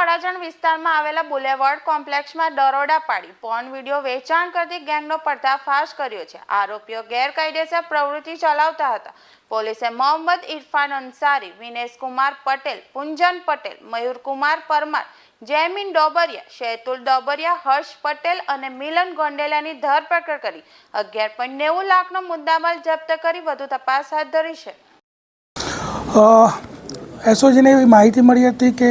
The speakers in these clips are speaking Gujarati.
વિસ્તારમાં આવેલા બુલેવર્ડ કોમ્પ્લેક્સમાં દરોડા પાડી પોર્ન વીડિયો વેચાણ કરતી ગેંગનો પર્દાફાશ કર્યો છે. આરોપીઓ ગેરકાયદેસર પ્રવૃત્તિ ચલાવતા હતા. પોલીસે મોહમ્મદ ઇરફાન અંસારી, વિનેશ કુમાર પટેલ, પુંજન પટેલ મયુરકુમાર પરમાર જયમીન ડોબરિયા, શેતુલ ડોબરિયા, હર્ષ પટેલ અને મિલન ગોંડેલાની ધરપકડ કરી અગિયાર પોઈન્ટ નેવું લાખનો મુદ્દામાલ જપ્ત કરી વધુ તપાસ હાથ ધરી છે. એસઓજીને એવી માહિતી મળી હતી કે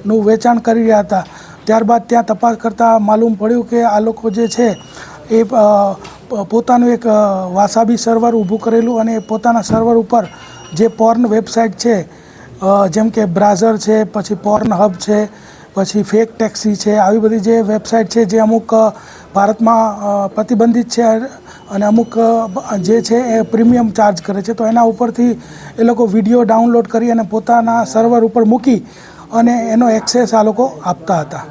પરફ્યુમનું વેચાણ કરી રહ્યા હતા. ત્યારબાદ ત્યાં તપાસ કરતાં માલુમ પડ્યું કે આ લોકો જે છે એ પોતાનું એક વાસાબી સર્વર ઊભું કરેલું અને પોતાના સર્વર ઉપર જે પોર્ન વેબસાઇટ છે જેમ કે બ્રાઝર છે, પછી પોર્ન હબ છે, પછી ફેક ટેક્સી છે, આવી બધી જે વેબસાઇટ છે જે અમુક ભારતમાં પ્રતિબંધિત છે અને અમુક જે છે એ પ્રીમિયમ ચાર્જ કરે છે. તો એના ઉપરથી એ લોકો વીડિયો ડાઉનલોડ કરી અને પોતાના સર્વર ઉપર મૂકી અને એનો એક્સેસ આ લોકો આપતા હતા.